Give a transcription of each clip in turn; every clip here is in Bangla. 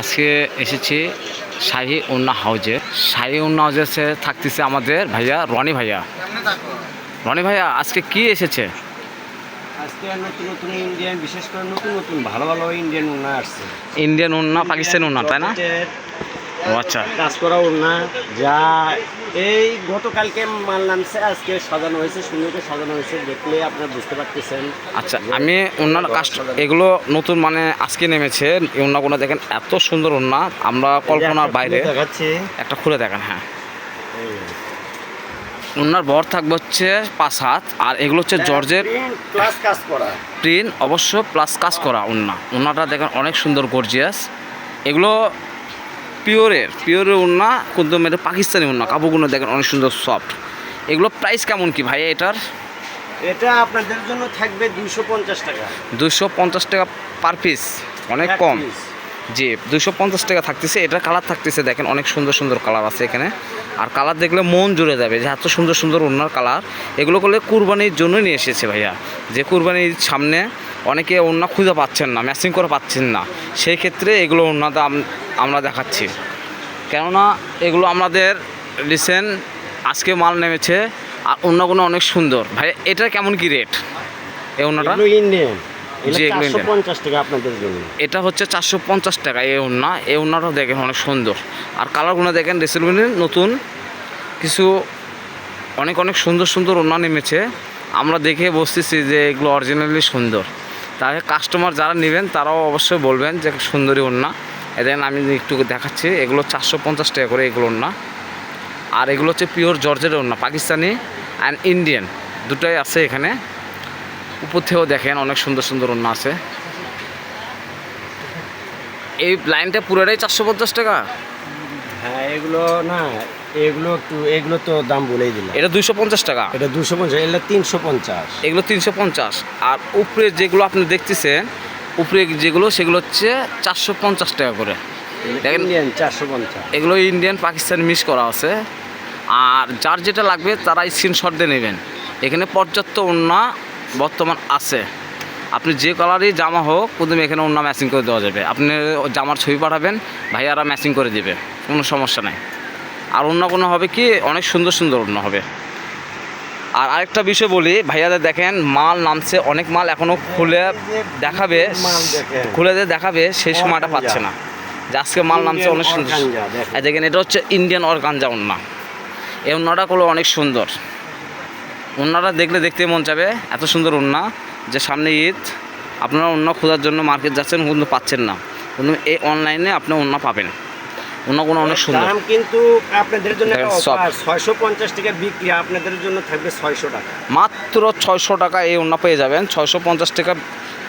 আজকে এসেছি শাহী উন্না হাউজে। শাহী উন্না হাউজে থাকতেছে আমাদের ভাইয়া রনি ভাইয়া। রনি ভাইয়া আজকে কি এসেছে? আজকে নতুন নতুন ইন্ডিয়ান বিশেষ করে নতুন নতুন ভালো ভালো ইন্ডিয়ান উন্না আসছে। ইন্ডিয়ান উন্না পাকিস্তানি উন্না তাই না? ও আচ্ছা। কাজ করা উন্না যা এই গতকালকে মাল নামছে আজকে সাজানো হয়েছে সুন্দর করে সাজানো হয়েছে দেখলে আপনারা বুঝতে পারতেছেন। আচ্ছা আমি অন্যান্য কাস্ট এগুলো নতুন মানে আজকে নেমেছে উন্নাগুলো দেখেন এত সুন্দর উন্না। আমরা কল্পনার বাইরে দেখাচ্ছি। একটা খুলে দেখেন হ্যাঁ। উন্নার বর থাকবে হচ্ছে পাঁচ হাত আর এগুলো হচ্ছে জর্জের প্লাস কাজ করা। প্রিন্ট অবশ্য প্লাস কাজ করা উন্না। উন্নাটা দেখেন অনেক সুন্দর গর্জিয়াস। এগুলো পিওরের পিওরের উন্না কিন্তু এটা পাকিস্তানি উন্না কাপড়গুলো দেখেন অনেক সুন্দর সফট এগুলো প্রাইস কেমন কি ভাইয়া এটার? এটা আপনাদের জন্য থাকবে দুশো পঞ্চাশ টাকা। দুশো পঞ্চাশ টাকা পার পিস অনেক কম। জি দুশো পঞ্চাশ টাকা থাকতেছে। এটার কালার থাকতেছে, দেখেন, অনেক সুন্দর সুন্দর কালার আছে এখানে। আর কালার দেখলে মন জুড়ে যাবে, যে এত সুন্দর সুন্দর ওনার কালার এগুলো করলে কুরবানির জন্যই নিয়ে এসেছে ভাইয়া। যে কুরবানির সামনে অনেকে ওনা খুঁজে পাচ্ছেন না ম্যাচিং করে পাচ্ছেন না। সেই ক্ষেত্রে এগুলো ওনাতে আমরা দেখাচ্ছি। কেননা এগুলো আমাদের রিসেন্ট আজকে মাল নেমেছে, আর অন্যগুলো অনেক সুন্দর। ভাই এটা কেমন কি রেট এই ওনাটা ইন্ডিয়ান চারশো পঞ্চাশ টাকা আপনাদের জন্য। এটা হচ্ছে চারশো পঞ্চাশ টাকা এই ওড়না এই ওড়নাটাও দেখেন অনেক সুন্দর। আর কালারগুলো দেখেন রেসিলমিনের নতুন। কিছু অনেক অনেক সুন্দর সুন্দর ওড়না নেমেছে। আমরা দেখে বসতেছি যে এগুলো অরিজিনালি সুন্দর। তাহলে কাস্টমার যারা নেবেন তারাও অবশ্যই বলবেন যে সুন্দরী ওড়না। এদের আমি একটু দেখাচ্ছি এগুলো চারশো পঞ্চাশ টাকা করে এগুলো ওড়না। আর এগুলো হচ্ছে পিওর জর্জের ওড়না পাকিস্তানি অ্যান্ড ইন্ডিয়ান দুটোই আছে এখানে। উপর থেকেও দেখেন অনেক সুন্দর সুন্দর ওড়না আছে। এই লাইনটা পুরোটাই চারশো পঞ্চাশ টাকা? হ্যাঁ এগুলো না এগুলো একটু এগুলো তো দাম বলেই দিলাম। এটা দুইশো পঞ্চাশ টাকা? এটা দুশো পঞ্চাশ এগুলো তিনশো পঞ্চাশ। এগুলো তিনশো পঞ্চাশ। আর উপরে যেগুলো আপনি দেখতেছেন উপরে যেগুলো সেগুলো হচ্ছে চারশো পঞ্চাশ টাকা করে। দেখেন ইন্ডিয়ান চারশো পঞ্চাশ। এগুলো ইন্ডিয়ান পাকিস্তান মিস করা আছে। আর যার যেটা লাগবে তারা স্ক্রিনশট দিয়ে নেবেন। এখানে পর্যাপ্ত ওড়না বর্তমান আছে। আপনি যে কালারই জামা হোক প্রথমে এখানে ওড়না ম্যাচিং করে দেওয়া যাবে। আপনি জামার ছবি পাঠাবেন ভাইয়ারা ম্যাচিং করে দেবে। কোনো সমস্যা নাই। আর অন্য কোনো হবে কি অনেক সুন্দর সুন্দর অন্য হবে। আর আরেকটা বিষয় বলি ভাইয়াদের দেখেন মাল নামছে অনেক মাল এখনও খুলে দেখাবে খুলে যে দেখাবে সেই সময়টা পাচ্ছে না। যে আজকে মাল নামছে অনেক সুন্দর। দেখেন। এটা হচ্ছে ইন্ডিয়ান অর্গানজা ওন্না এই অন্যটা করলে অনেক সুন্দর। ওন্নাটা দেখলে দেখতে মন চাবে এত সুন্দর ওন্না যে সামনে ঈদ আপনারা অন্য খোঁজার জন্য মার্কেট যাচ্ছেন কিন্তু পাচ্ছেন না। কিন্তু এই অনলাইনে আপনি অন্য পাবেন। অন্যগুলো অনেক সুন্দর। দাম কিন্তু আপনাদের জন্য ছয়শো পঞ্চাশ টাকা বিক্রি আপনাদের জন্য থাকবে ছয়শো টাকা। মাত্র ছয়শো টাকা এই ওন্না পেয়ে যাবেন। ছয়শো পঞ্চাশ টাকা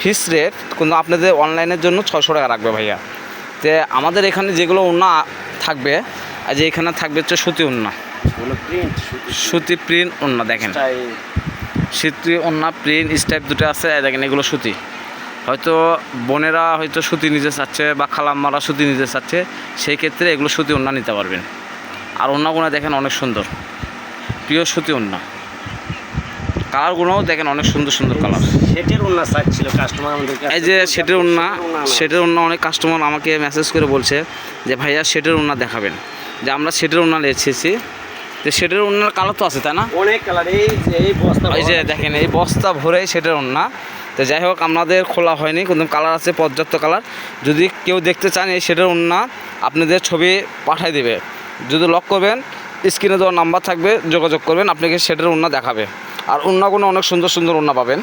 ফিস রেট কিন্তু আপনাদের অনলাইনের জন্য ছয়শো টাকা রাখবে ভাইয়া। তে আমাদের এখানে যেগুলো ওন্না থাকবে আর যে এখানে থাকবে হচ্ছে সুতি ওন্না সুতি প্রিন্ট ওন্না দেখেন। সুতি ওন্না প্রিন্ট স্টাইপ দুটো আছে দেখেন এগুলো সুতি। হয়তো বোনেরা হয়তো সুতি নিতে চাচ্ছে বা খালাম্মারা সুতি নিতে চাচ্ছে সেই ক্ষেত্রে এগুলো সুতি ওন্না নিতে পারবেন। আর ওন্নাগুলো দেখেন অনেক সুন্দর। প্রিয় সুতি ওন্না কালারগুলোও দেখেন অনেক সুন্দর সুন্দর কালার। সেটের উন্না চাচ্ছিল কাস্টমার আমাদের এই যে সেটের উন্না সেটের উন্না অনেক কাস্টমার আমাকে মেসেজ করে বলছে যে ভাইয়া সেটের উন্না দেখাবেন। যে আমরা সেটের উন্না এসেছি। তো সেটের উন্নার কালার তো আছে তাই না? অনেক কালার এই যে এই বস্তা এই যে দেখেন এই বস্তা ভরে সেটের উন্না তো যাই হোক আপনাদের খোলা হয়নি কিন্তু কালার আছে পর্যাপ্ত কালার যদি কেউ দেখতে চান এই সেটের উন্না আপনাদের ছবি পাঠাই দেবে। যদি লক করবেন স্ক্রিনে দেওয়ার নাম্বার থাকবে যোগাযোগ করবেন আপনাকে সেটের উন্না দেখাবে। আর উন্নাগুলো অনেক সুন্দর সুন্দর উন্না পাবেন।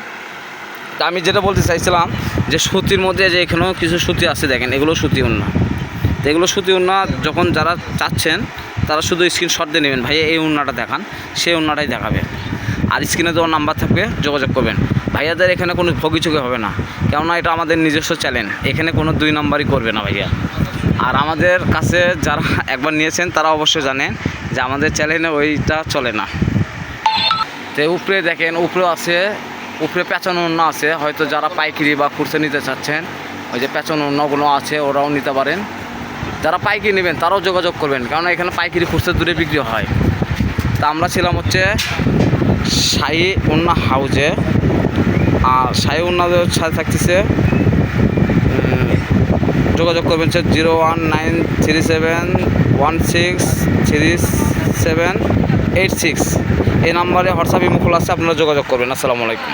তা আমি যেটা বলতে চাইছিলাম যে সুতির মধ্যে যে এখানেও কিছু সুতি আছে দেখেন এগুলো সুতি উন্না তো এগুলো সুতি উন্না যখন যারা চাচ্ছেন তারা শুধু স্ক্রিনশট দিয়ে নেবেন। ভাইয়া, এই উন্নাটা দেখান। সেই উন্নাটাই দেখাবে। আর স্ক্রিনে দেওয়ার নাম্বার থাকবে, যোগাযোগ করবেন। ভাইয়াদের এখানে কোনো ভগিচুকি হবে না। কেননা এটা আমাদের নিজস্ব চ্যানেল এখানে কোনো দুই নাম্বারই করবে না ভাইয়া। আর আমাদের কাছে যারা একবার নিয়েছেন, তারা অবশ্যই জানেন যে আমাদের চ্যানেলে ওইটা চলে না। তো উপরে দেখেন, উপরেও আছে, উপরে পেঁচানো অন্য আছে। হয়তো যারা পাইকারি বা খুরসে নিতে চাচ্ছেন, ওই যে পেঁচানো অন্যগুলো আছে, ওরাও নিতে পারেন। যারা পাইকারি নেবেন, তারাও যোগাযোগ করবেন, কারণ এখানে পাইকারি খুরসে দূরে বিক্রি হয়। তা আমরা ছিলাম হচ্ছে শাহী উন্না হাউজে, আর শাহী উন্নাদের সাথে থাকতেছে যোগাযোগ করবেন সে zero one nine three seven one six three seven eight six. এই নাম্বারে হোয়াটসঅ্যাপ ইমো খোলা আছে, আপনারা যোগাযোগ করবেন। আসসালামু আলাইকুম।